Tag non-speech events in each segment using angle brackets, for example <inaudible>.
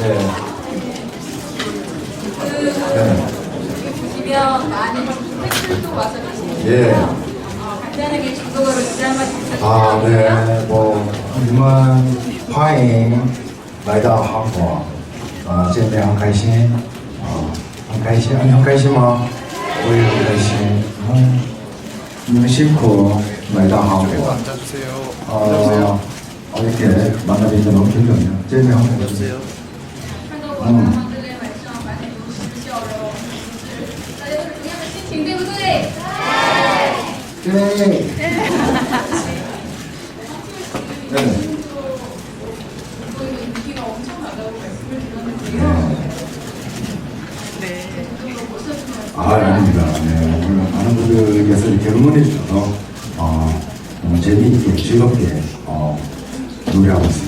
네. 네. 보시면 많은 팬들도 와서 계시는데 예. 어, 간단하게 중국어로 인사 한마디 아, 부탁드릴게요. 네. 뭐, 你们欢迎来到韩国，啊，见面很开心，啊，很开心，你很开心吗？我也很开心。嗯，你们辛苦来到韩国。 앉아주세요. 어, 어, 이렇게 만나뵙기 너무 기쁘네요. 제일 한번 해 주세요. 看到我们黄致列晚上满脸都是笑容，大家都是同样的心情，对不对？ 네. 네. 做一个一个엄청나다고말씀을드렸는데요 아, 아닙니다. 네, 오늘 많은 분들께서 이렇게 응원해 주셔서 어, 너무 재미있게 즐겁게 어, 노래하고 있습니다.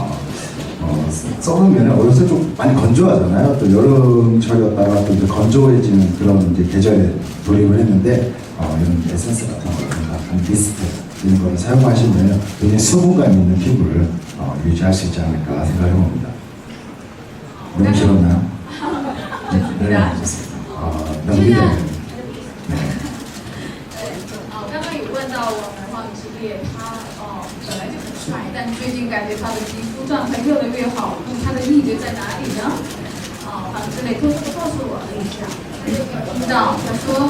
어, 어, 써보면 어렸을 때 좀 많이 건조하잖아요. 또 여름철이었다가 또 이제 건조해지는 그런 이제 계절에 돌입을 했는데 어, 이런 에센스 같은 거, 약간 미스트 이런 거를 사용하시면 굉장히 수분감 있는 피부를 어, 유지할 수 있지 않을까 생각해 봅니다. 너무 길었나요? <laughs> 네, 알겠습니다. 어, 너무 기대돼요. 네. 哦，刚刚有问到我们黄致列，他哦本来就很帅， 但最近感觉他的皮肤状态越来越好，那么他的秘诀在哪里呢？哦，黄致列偷偷告诉我了一下，听到他说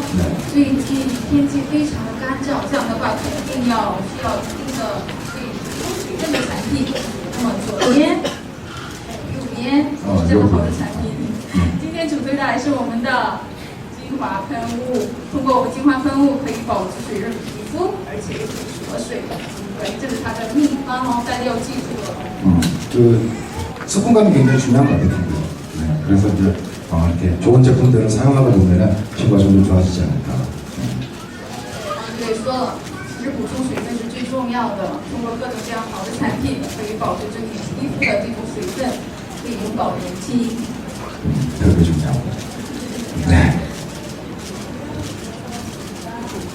最近天气非常的干燥，这样的话肯定要需要一定的可以补充水分的产品。那么左边、右边这么好的产品。通过我们精华喷雾可以保持水润的皮肤，而且又可以锁水。对，这是它的秘方哦，大家要记住了。 음, 그 수분감이 굉장히 중요한 것 같아요. 피부에. 네, 그래서 이제 어, 이렇게 좋은 제품들을 사용하다 보면은 피부가 좀 더 좋아지지 않을까. 对，说了，其实补充水分是最重要的。通过各种各样好的产品，可以保持整体皮肤的这种水分，可以永葆年轻。 그게 중요하고. 네.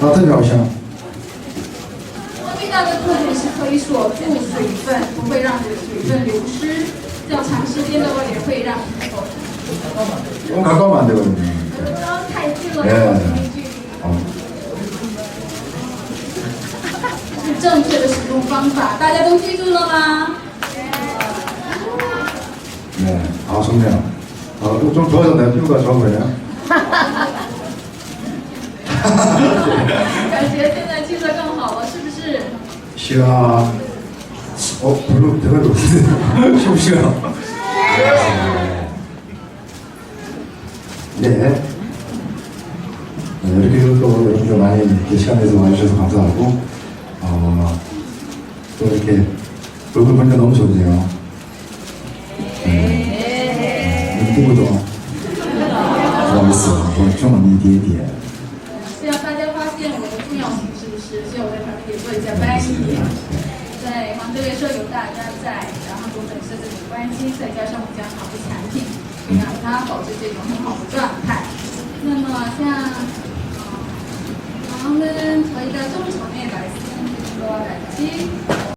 아, 特别好香.最大的特点是可以锁住水分，不会让你的水分流失。这样长时间的话也会让皮肤 이건 가까우면 안 되거든요. 刚刚太近了， 네. 距离 어. 这是正确的使用方法，大家都记住了吗？ 네. 아, 좋네요. 어, 좀 좋아졌나요? 피부가 좋아 보여요? 感觉现在气色更好了，是不是？ 시야. 어, 별로 대박이 없는데. 쉬우, 쉬우. 네. 네. 이렇게 또 여러분들 많이 이렇게 시간 내서 와주셔서 감사하고, 어, 또 이렇게 얼굴 보니까 너무 좋네요. 네. 누구도 좋아했어. 뭐 좀, 一点点。 见我的重要性是不是所以我在旁边也做一下翻译对然后这边说有大家在然后就会设这很关心再加上我们家好的产品让它保持这种很好的状态那么像啊我们从一个中层面来说感激